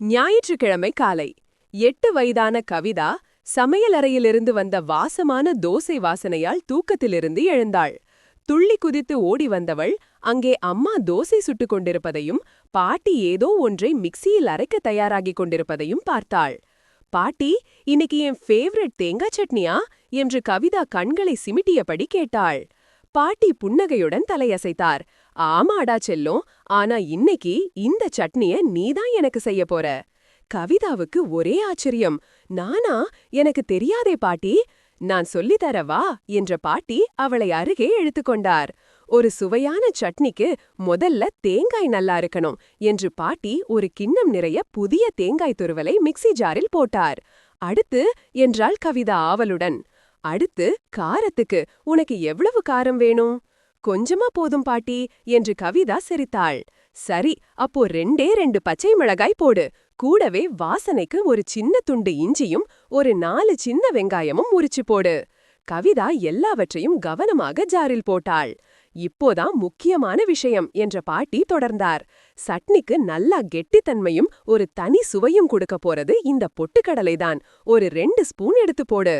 ஞாயிற்றுக்கிழமை காலை. எட்டு வயதான கவிதா சமையலறையிலிருந்து வந்த வாசமான தோசை வாசனையால் தூக்கத்திலிருந்து எழுந்தாள். துள்ளி குதித்து ஓடி வந்தவள் அங்கே அம்மா தோசை சுட்டுக் கொண்டிருப்பதையும் பாட்டி ஏதோ ஒன்றை மிக்சியில் அரைக்க தயாராகிக் கொண்டிருப்பதையும் பார்த்தாள். பாட்டி இன்னைக்கு என் ஃபேவரட் தேங்காய் சட்னியா? என்று கவிதா கண்களை சிமிட்டியபடி கேட்டாள். பாட்டி புன்னகையுடன் தலையசைத்தார். ஆமாடா செல்லும். ஆனா இன்னைக்கு இந்த சட்னிய நீதான் எனக்கு செய்ய போற. கவிதாவுக்கு ஒரே ஆச்சரியம். நானா எனக்கு தெரியாதே பாட்டி. நான் சொல்லித்தரவா என்ற பாட்டி அவளை அருகே இழுத்துக்கொண்டார் ஒரு சுவையான சட்னிக்கு முதல்ல தேங்காய் நல்லா இருக்கணும் என்று பாட்டி ஒரு கிண்ணம் நிறைய புதிய தேங்காய் துருவலை மிக்சி ஜாரில் போட்டார். அடுத்து என்றாள் கவிதா ஆவலுடன். அடுத்து காரத்துக்கு உனக்கு எவ்வளவு காரம் வேணும்? கொஞ்சமா போதும் பாட்டி என்று கவிதா சிரித்தாள். சரி அப்போ ரெண்டே ரெண்டு பச்சை மிளகாய் போடு. கூடவே வாசனைக்கு ஒரு சின்ன துண்டு இஞ்சியும் ஒரு நாலு சின்ன வெங்காயமும் உரிச்சு போடு. கவிதா எல்லாவற்றையும் கவனமாக ஜாரில் போட்டாள். இப்போதான் முக்கியமான விஷயம் என்ற பாட்டி தொடர்ந்தார். சட்னிக்கு நல்லா கெட்டித்தன்மையும் ஒரு தனி சுவையும் கொடுக்க போறது இந்த பொட்டுக்கடலைதான். ஒரு ரெண்டு ஸ்பூன் எடுத்து போடு.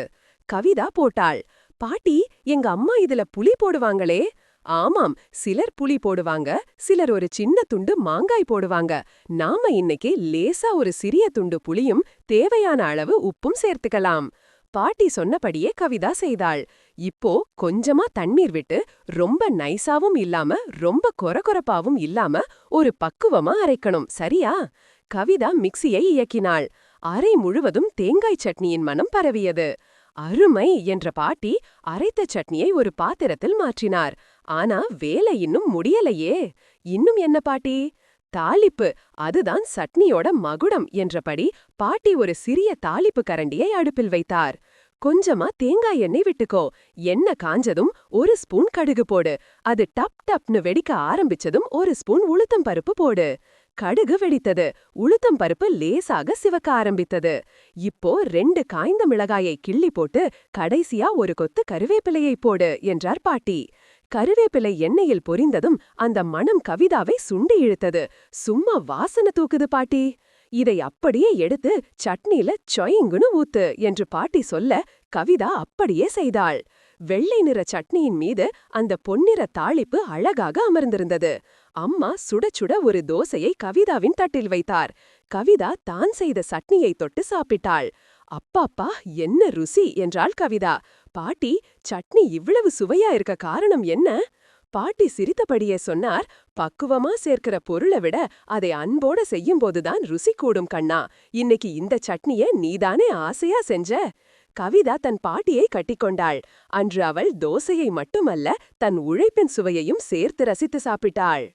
கவிதா போட்டாள். பாட்டி எங்க அம்மா இதுல புளி போடுவாங்களே. ஆமாம் சிலர் புளி போடுவாங்க சிலர் ஒரு சின்ன துண்டு மாங்காய் போடுவாங்க. நாம இன்னைக்கு லேசா ஒரு சிறிய துண்டு புளியும் தேவையான அளவு உப்பும் சேர்த்துக்கலாம். பாட்டி சொன்னபடியே கவிதா செய்தாள். இப்போ கொஞ்சமா தண்ணீர் விட்டு ரொம்ப நைசாவும் இல்லாம ரொம்ப கொரகொரப்பாவும் இல்லாம ஒரு பக்குவமா அரைக்கணும் சரியா? கவிதா மிக்சியை இயக்கினாள். அரை முழுவதும் தேங்காய் சட்னியின் மனம் பரவியது. அருமை! என்ற பாட்டி அரைத்த சட்னியை ஒரு பாத்திரத்தில் மாற்றினார். ஆனா வேலை இன்னும் முடியலையே. இன்னும் என்ன பாட்டி? தாளிப்பு அதுதான் சட்னியோட மகுடம் என்றபடி பாட்டி ஒரு சிறிய தாளிப்பு கரண்டியை அடுப்பில் வைத்தார். கொஞ்சமா தேங்காய் எண்ணெய் விட்டுக்கோ. எண்ணெய் காஞ்சதும் ஒரு ஸ்பூன் கடுகு போடு. அது டப் டப்னு வெடிக்க ஆரம்பிச்சதும் ஒரு ஸ்பூன் உளுத்தம் பருப்பு போடு. கடுகு வெடித்தது. உளுத்தம் பருப்பு லேசாக சிவக்க ஆரம்பித்தது. இப்போ ரெண்டு காய்ந்த மிளகாயை கிள்ளி போட்டு கடைசியா ஒரு கொத்து கருவேப்பிலையை போடு என்றார் பாட்டி. கருவேப்பிலை எண்ணெயில் பொரிந்ததும் அந்த மனம் கவிதாவை சுண்டி இழுத்தது. சும்மா வாசனை தூக்குது பாட்டி. இதை அப்படியே எடுத்து சட்னில சொயங்குன்னு ஊத்து என்று பாட்டி சொல்ல கவிதா அப்படியே செய்தாள். வெள்ளை நிற சட்னியின் மீது அந்த பொன்னிற தாளிப்பு அழகாக அமர்ந்திருந்தது. அம்மா சுட சுட ஒரு தோசையை கவிதாவின் தட்டில் வைத்தார். கவிதா தான் செய்த சட்னியை தொட்டு சாப்பிட்டாள். அப்பாப்பா என்ன ருசி என்றாள் கவிதா. பாட்டி சட்னி இவ்வளவு சுவையா இருக்க காரணம் என்ன? பாட்டி சிரித்தபடியே சொன்னார் பக்குவமா சேர்க்கிற பொருளை விட அதை அன்போட செய்யும்போதுதான் ருசி கூடும் கண்ணா. இன்னைக்கு இந்த சட்னிய நீதானே ஆசையா செஞ்ச? கவிதா தன் பாட்டியை கட்டிக்கொண்டாள் அன்று அவள் தோசையை மட்டுமல்ல தன் உழைப்பின் சுவையையும் சேர்த்து ரசித்து சாப்பிட்டாள்.